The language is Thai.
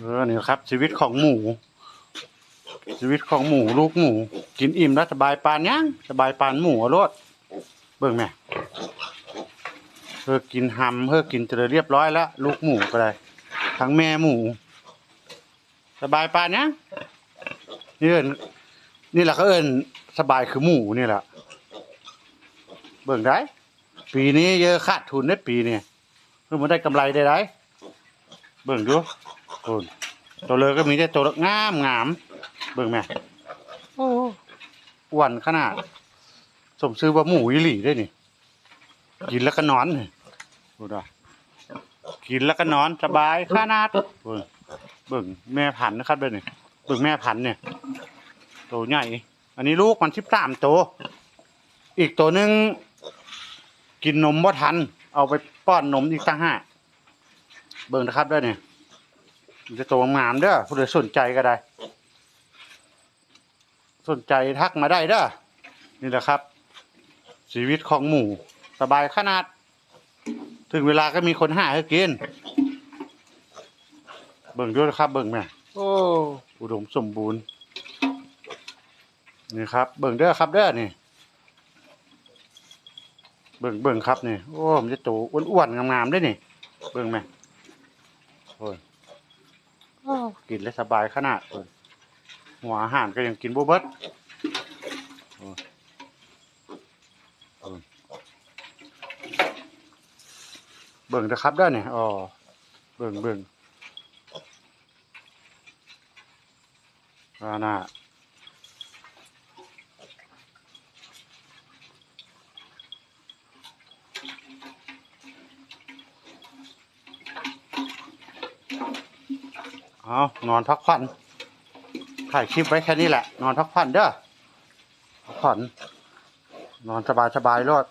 เออนี่ครับ ชีวิตของหมู ชีวิตของหมูลูกหมู กินอิ่มแล้วสบายปานยังสบายปานหมูอะโลดเบิ่งแม่เพื่อกินหำเพื่อกินจะเรียบร้อยแล้วลูกหมูก็ได้ทั้งแม่หมู สบายปานยังนี่เอินนี่แหละเขาเอินสบายคือหมูนี่แหละเบิ่งได้ ปีนี้เยอะขาดทุนได้ปีนี้เพื่อมาได้กำไรได้ไรเบิ่งดู คุณตัวเลยก็มีแต่ตัวงามงามเบิ่งแม่โอ้อ้วนขนาด สมซื้อว่าหมูยี่หลีได้นี่กินแล้วก็นอนนี่ดูดะกินแล้วก็นอนสบายขนาดเบิ่งเบิ่งแม่พันธุ์นะครับเด้อนี่เบิ่งแม่พันธุ์เนี่ยโตใหญ่ อันนี้ลูกมันสิบสามตัวอีกตัวหนึ่งกินนมบ่ทัน เอาไปป้อนนมอีกต่างหากเบิ่งนะครับเด้อเนี่ยมัน จะโตงามเด้อผู้ใดสนใจก็ได้ สนใจทักมาได้เด้อนี่แหละครับ ชีวิตของหมูสบายขนาด ถึงเวลาก็มีคนหาให้กิน เบิ่งด้วยครับเบิ่งแม่โอ้อุดมสมบูรณ์นี่ครับ เบิ่งเด้อครับเด้อนี่ เบิ่งเบิ่งครับนี่ โอ้มันจะโตอ้วนๆงามๆได้นี่ เบิ่งไหมโอ้ย กินแล้วสบายขนาดโอ้ยหัวอาหารก็ยังกินบ่เบิดเบิ่งนะครับได้เนี่ยอ๋อเบิ่งเบิ่งอาน่า เอานอนพักผ่อนถ่ายคลิปไว้แค่นี้แหละ นอนพักผ่อนเด้อพักผ่อนนอนสบายสบายรอด